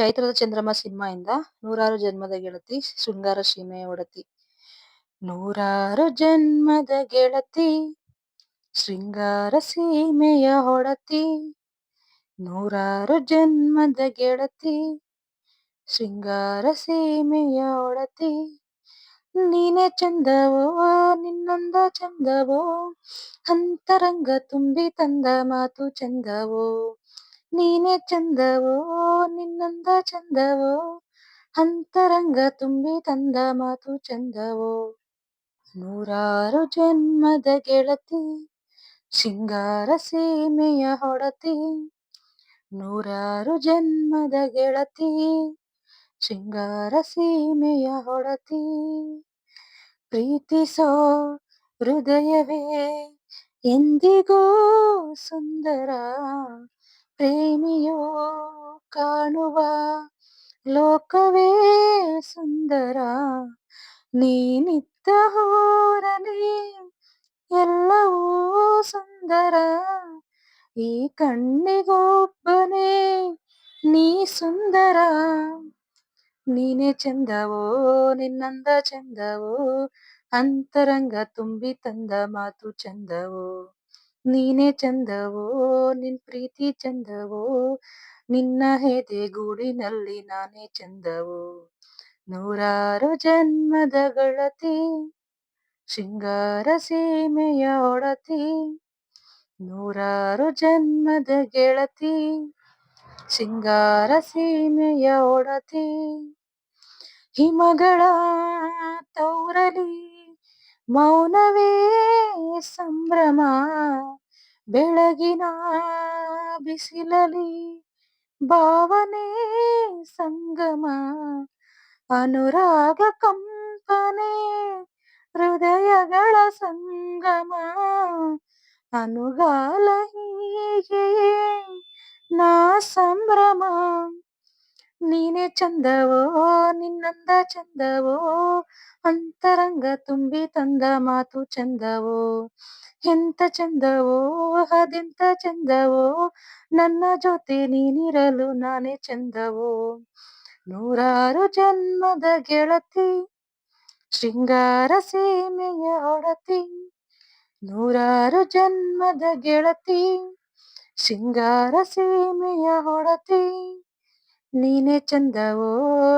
ಚೈತ್ರದ ಚಂದ್ರಮ ಸಿನಿಮಾಯಿಂದ ನೂರಾರು ಜನ್ಮದ ಗೆಳತಿ ಶೃಂಗಾರ ಸೀಮೆಯ ಒಡತಿ. ನೂರಾರು ಜನ್ಮದ ಗೆಳತಿ ಶೃಂಗಾರ ಸೀಮೆಯ ಹೊಡತಿ ನೂರಾರು ಜನ್ಮದ ಗೆಳತಿ ಶೃಂಗಾರ ಸೀಮೆಯ ಒಡತಿ. ನೀನೆ ಚಂದವೋ, ನಿನ್ನೊಂದ ಚಂದವೋ, ಅಂತರಂಗ ತುಂಬಿ ತಂದ ಮಾತು ಚಂದವೋ. ನೀನೆ ಚಂದವೋ, ನಿನ್ನಂದ ಚಂದವೋ, ಅಂತರಂಗ ತುಂಬಿ ತಂದ ಮಾತು ಚಂದವೋ. ನೂರಾರು ಜನ್ಮದ ಗೆಳತಿ ಸಿಂಗಾರ ಸೀಮೆಯ ಹೊಡತಿ. ನೂರಾರು ಜನ್ಮದ ಗೆಳತಿ ಸಿಂಗಾರ ಸೀಮೆಯ ಹೊಡತಿ. ಪ್ರೀತಿಸೋ ಹೃದಯವೇ, ಎಂದಿಗೂ ಸುಂದರ. ಪ್ರೇಮಿಯೋ ಕಾಣುವ ಲೋಕವೇ ಸುಂದರ ನೀನಿದ್ದ ಊರಲಿ ಎಲ್ಲವೂ ಸುಂದರ ಈ ಕಣ್ಣಿಗೊಬ್ಬನೇ ನೀ ಸುಂದರ ನೀನೇ ಚಂದವೋ ನಿನ್ನಂದ ಚಂದವೋ ಅಂತರಂಗ ತುಂಬಿ ತಂದ ಮಾತು ಚಂದವೋ ನೀನೇ ಚಂದವೋ, ನಿನ್ ಪ್ರೀತಿ ಚಂದವೋ, ನಿನ್ನ ಹೆದೆ ಗೂಡಿನಲ್ಲಿ ನಾನೇ ಚಂದವೋ. ನೂರಾರು ಜನ್ಮದ ಗಳತಿ, ಶೃಂಗಾರ ಸೀಮೆಯ ಒಡತಿ, ನೂರಾರು ಜನ್ಮದ ಗೆಳತಿ, ಶೃಂಗಾರ ಸೀಮೆಯ ಒಡತಿ. ಹಿಮಗಳ ತೌರಲಿ ಮೌನವೇ ಸಂಭ್ರಮ ಬೆಳಗಿನ ಬಿಸಿಲಲಿ ಭಾವನೆ ಸಂಗಮ ಅನುರಾಗ ಕಂಪನೆ ಹೃದಯಗಳ ಸಂಗಮ ಅನುಗಾಲ ಹೀಗೆಯೇ ನಾ ಸಂಭ್ರಮ. ನೀನೇ ಚಂದವೋ, ನಿನ್ನಂದ ಚಂದವೋ, ಅಂತರಂಗ ತುಂಬಿ ತಂದ ಮಾತು ಚಂದವೋ. ಎಂತ ಚಂದವೋ, ಅದೆಂತ ಚಂದವೋ, ನನ್ನ ಜೊತೆ ನೀನಿರಲು ನಾನೇ ಚಂದವೋ. ನೂರಾರು ಜನ್ಮದ ಗೆಳತಿ, ಶೃಂಗಾರ ಸೀಮೆಯ ಒಡತಿ. ನೂರಾರು ಜನ್ಮದ ಗೆಳತಿ, ಶೃಂಗಾರ ಸೀಮೆಯ ಹೊಡತಿ ನೀನೇ ಚಂದವೋ,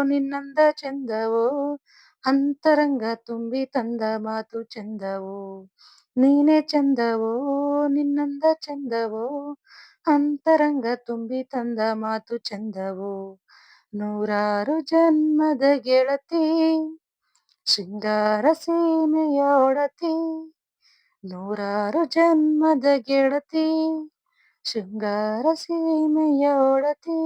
ನಿನ್ನಂದ ಚಂದವೋ, ಅಂತರಂಗ ತುಂಬಿ ತಂದ ಮಾತು ಚಂದವೋ. ನೀನೇ ಚಂದವೋ, ನಿನ್ನಂದ ಚಂದವೋ, ಅಂತರಂಗ ತುಂಬಿ ತಂದ ಮಾತು ಚಂದವೋ. ನೂರಾರು ಜನ್ಮದ ಗೆಳತಿ, ಶೃಂಗಾರ ಸೀಮೆಯ ಒಡತಿ. ನೂರಾರು ಜನ್ಮದ ಗೆಳತಿ, ಶೃಂಗಾರ ಸೀಮೆಯ ಒಡತಿ.